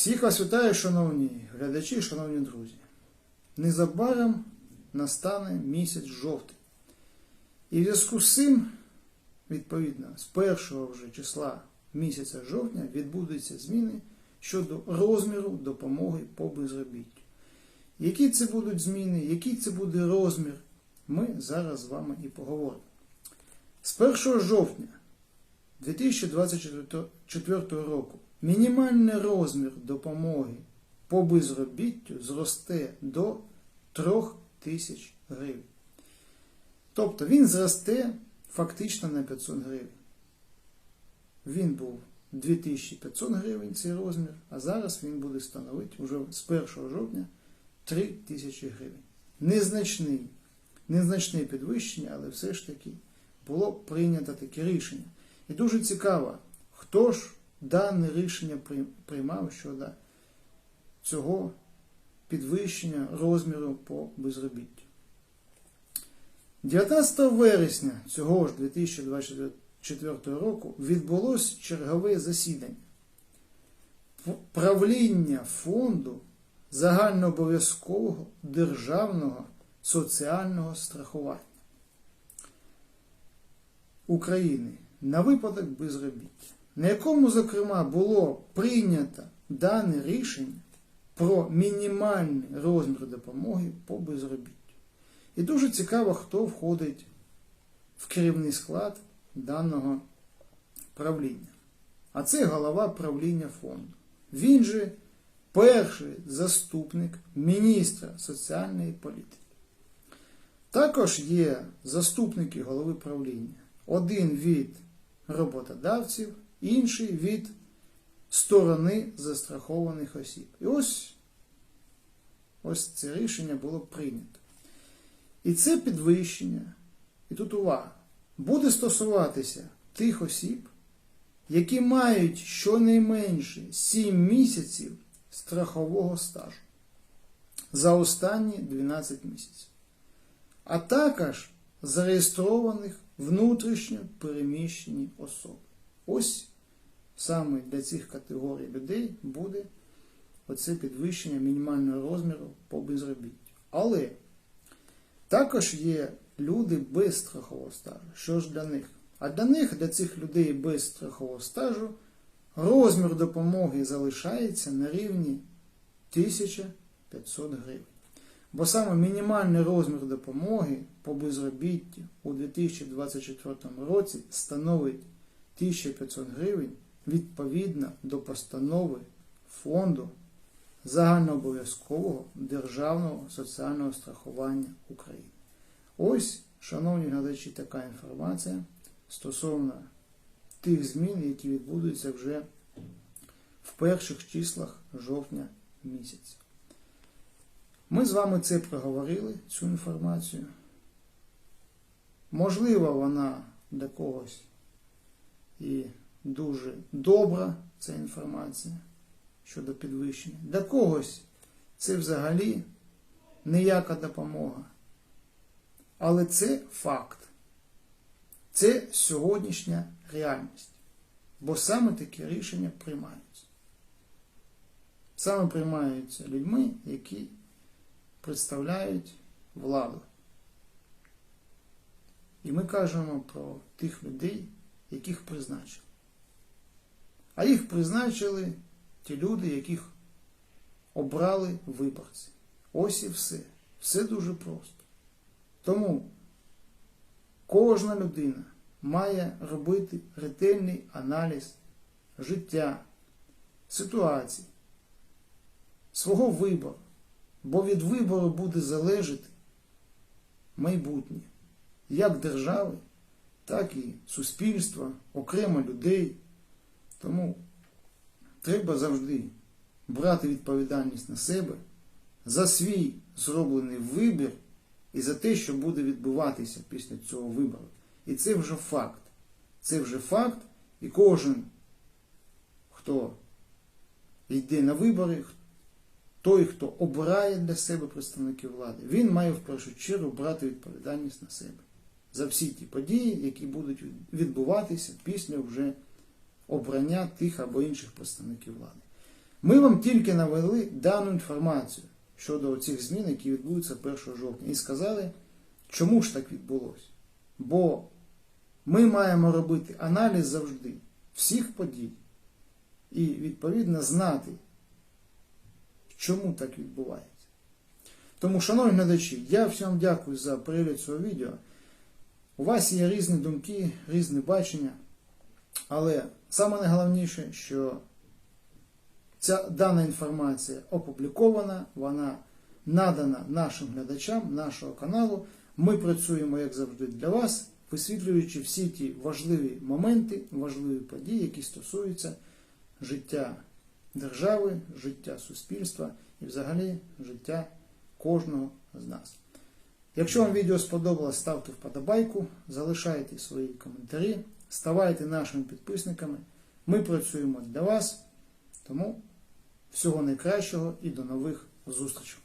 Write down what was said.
Всіх вас вітаю, шановні глядачі, шановні друзі. Незабаром настане місяць жовтий. І в зв'язку з цим, відповідно, з першого вже числа місяця жовтня відбудуться зміни щодо розміру допомоги по безробіттю. Які це будуть зміни, який це буде розмір, ми зараз з вами і поговоримо. З 1 жовтня 2024 року мінімальний розмір допомоги по безробіттю зросте до 3 тисяч гривень. Тобто він зросте фактично на 500 гривень. Він був 2500 гривень цей розмір, а зараз він буде становити вже з 1 жовтня 3000 гривень. Незначний, незначне підвищення, але все ж таки було прийнято таке рішення. І дуже цікаво, хто ж дане рішення приймав щодо цього підвищення розміру по безробіттю. 19 вересня цього ж 2024 року відбулось чергове засідання правління фонду загальнообов'язкового державного соціального страхування України на випадок безробіття, на якому, зокрема, було прийнято дане рішення про мінімальний розмір допомоги по безробіттю. І дуже цікаво, хто входить в керівний склад даного правління. А це голова правління фонду. Він же перший заступник міністра соціальної політики. Також є заступники голови правління. Один від роботодавців, інший від сторони застрахованих осіб. І ось, ось це рішення було прийнято. І це підвищення, і тут увага, буде стосуватися тих осіб, які мають щонайменше 7 місяців страхового стажу за останні 12 місяців, а також зареєстрованих внутрішньо переміщені особи. Ось саме для цих категорій людей буде оце підвищення мінімального розміру по безробіттю. Але також є люди без страхового стажу. Що ж для них? А для них, для цих людей без страхового стажу, розмір допомоги залишається на рівні 1500 гривень. Бо саме мінімальний розмір допомоги по безробіттю у 2024 році становить 1500 гривень відповідно до постанови Фонду загальнообов'язкового державного соціального страхування України. Ось, шановні глядачі, така інформація стосовно тих змін, які відбудуться вже в перших числах жовтня місяця. Ми з вами це проговорили, цю інформацію. Можливо, вона для когось і дуже добра, ця інформація щодо підвищення. Для когось це взагалі ніяка допомога. Але це факт. Це сьогоднішня реальність. Бо саме такі рішення приймаються. Саме приймаються людьми, які представляють владу. І ми кажемо про тих людей, яких призначили. А їх призначили ті люди, яких обрали виборці. Ось і все. Все дуже просто. Тому кожна людина має робити ретельний аналіз життя, ситуації, свого вибору. Бо від вибору буде залежати майбутнє як держави, так і суспільства, окремо людей. Тому треба завжди брати відповідальність на себе за свій зроблений вибір і за те, що буде відбуватися після цього вибору. І це вже факт. Це вже факт, і кожен, хто йде на вибори, той, хто обирає для себе представників влади, він має в першу чергу брати відповідальність на себе за всі ті події, які будуть відбуватися після вже обрання тих або інших представників влади. Ми вам тільки навели дану інформацію щодо цих змін, які відбудуться 1 жовтня, і сказали, чому ж так відбулося. Бо ми маємо робити аналіз завжди всіх подій і, відповідно, знати, чому так відбувається. Тому, шановні глядачі, я всім дякую за перегляд цього відео. У вас є різні думки, різні бачення, але саме найголовніше, що ця дана інформація опублікована, вона надана нашим глядачам нашого каналу. Ми працюємо, як завжди, для вас, висвітлюючи всі ті важливі моменти, важливі події, які стосуються життя держави, життя суспільства і взагалі життя кожного з нас. Якщо вам відео сподобалось, ставте вподобайку, залишайте свої коментарі, ставайте нашими підписниками. Ми працюємо для вас, тому всього найкращого і до нових зустрічей.